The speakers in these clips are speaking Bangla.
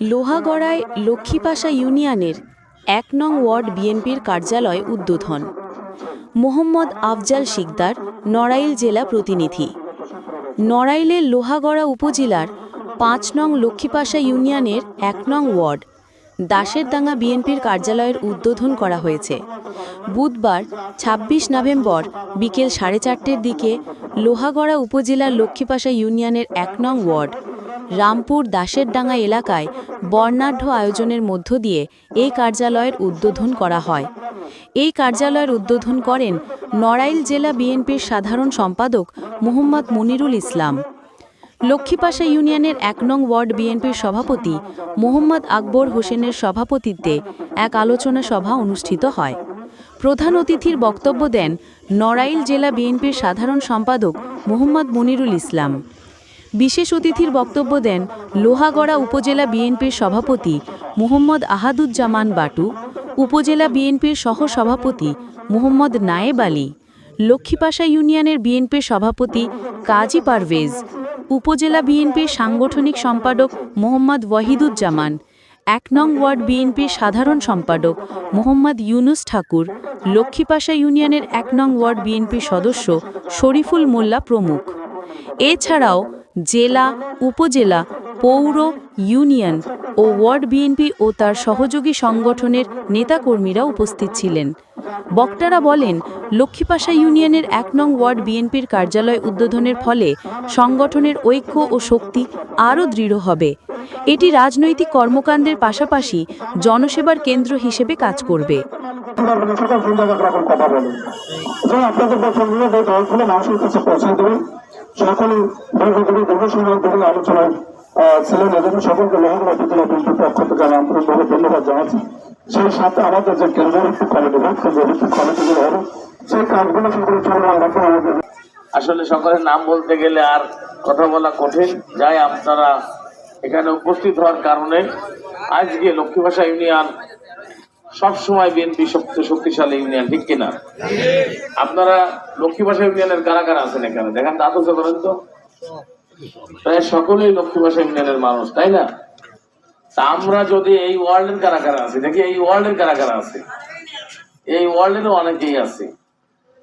লোহাগড়ায় লক্ষ্মীপাশা ইউনিয়নের এক নং ওয়ার্ড বিএনপির কার্যালয় উদ্বোধন। মোহাম্মদ আফজাল শিকদার, নড়াইল জেলা প্রতিনিধি। নড়াইলের লোহাগড়া উপজেলার পাঁচ নং লক্ষ্মীপাশা ইউনিয়নের এক নং ওয়ার্ড দাসেরডাঙ্গা বিএনপির কার্যালয়ের উদ্বোধন করা হয়েছে। বুধবার ২৬ নভেম্বর বিকেল সাড়ে চারটের দিকে লোহাগড়া উপজেলার লক্ষ্মীপাশা ইউনিয়নের এক নং ওয়ার্ড রামপুর দাসেরডাঙ্গা এলাকায় বর্ণাঢ্য আয়োজনের মধ্য দিয়ে এই কার্যালয়ের উদ্বোধন করা হয়। এই কার্যালয়ের উদ্বোধন করেন নড়াইল জেলা বিএনপির সাধারণ সম্পাদক মোহাম্মদ মনিরুল ইসলাম। লক্ষ্মীপাশা ইউনিয়নের এক নং ওয়ার্ড বিএনপির সভাপতি মোহাম্মদ আকবর হোসেনের সভাপতিত্বে এক আলোচনা সভা অনুষ্ঠিত হয়। প্রধান অতিথির বক্তব্য দেন নড়াইল জেলা বিএনপির সাধারণ সম্পাদক মোহাম্মদ মনিরুল ইসলাম। বিশেষ অতিথির বক্তব্য দেন লোহাগড়া উপজেলা বিএনপির সভাপতি মোহাম্মদ আহাদুজ্জামান বাটু, উপজেলা বিএনপির সহসভাপতি মোহাম্মদ নায়েব আলী, লক্ষ্মীপাশা ইউনিয়নের বিএনপির সভাপতি কাজী পারভেজ, উপজেলা বিএনপির সাংগঠনিক সম্পাদক মোহাম্মদ ওয়াহিদুজ্জামান, এক নং ওয়ার্ড বিএনপির সাধারণ সম্পাদক মোহাম্মদ ইউনুস ঠাকুর, লক্ষ্মীপাশা ইউনিয়নের এক নং ওয়ার্ড বিএনপির সদস্য শরীফুল মোল্লা প্রমুখ। এছাড়াও জেলা, উপজেলা, পৌর, ইউনিয়ন ও ওয়ার্ড বিএনপি ও তার সহযোগী সংগঠনের নেতাকর্মীরা উপস্থিত ছিলেন। বক্তারা বলেন, লক্ষ্মীপাশা ইউনিয়নের এক নং ওয়ার্ড বিএনপির কার্যালয় উদ্বোধনের ফলে সংগঠনের ঐক্য ও শক্তি আরও দৃঢ় হবে। এটি রাজনৈতিক কর্মকাণ্ডের পাশাপাশি জনসেবার কেন্দ্র হিসেবে কাজ করবে। সকলে দীর্ঘদিনের দীর্ঘ সময় আলোচনায় ছিলেন এজন্য সকলকে লোহাগড়া উপজেলা বিএনপির পক্ষ থেকে আমি আন্তরিকভাবে ধন্যবাদ জানাচ্ছি। সেই সাথে আমাদের যে কেন্দ্রীয় কমিটি বক্তব্য কমিটিগুলো হবে, সেই কাজগুলো সকলে চলমান আমাদের আসলে সকলের নাম বলতে গেলে আর কথা বলা কঠিন। যাই আপনারা এখানে উপস্থিত হওয়ার কারণে আজকে লক্ষ্মীভাষা ইউনিয়ন সবসময় বিএনপি শক্তি, শক্তিশালী ইউনিয়ন, ঠিক কিনা? আপনারা লক্ষ্মীভাষা ইউনিয়নের কারা কারা আছেন এখানে? দেখেন তো করেন তো। প্রায় সকলেই লক্ষ্মীভাষা ইউনিয়নের মানুষ, তাই না? তা আমরা যদি এই ওয়ার্ল্ডের কারা কারা আছি, দেখি এই ওয়ার্ল্ডের কারা কারা আছে? এই ওয়ার্ল্ডেরও অনেকেই আছে।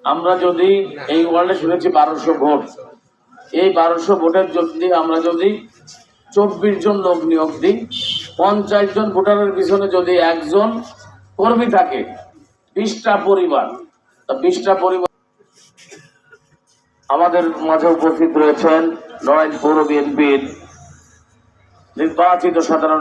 আমরা যদি এই ওয়ার্ল্ডে শুনেছি বারোশো ভোট। এই বারোশো ভোটের যদি আমরা যদি চব্বিশ জন লোক নিয়োগ দিই, পঞ্চাশ জন ভোটারের পিছনে যদি একজন কর্মী থাকে বিশটা পরিবার বিশটা পরিবার আমাদের মাঝে উপস্থিত রয়েছেন নয় পৌর বিএনপির নির্বাচিত সাধারণ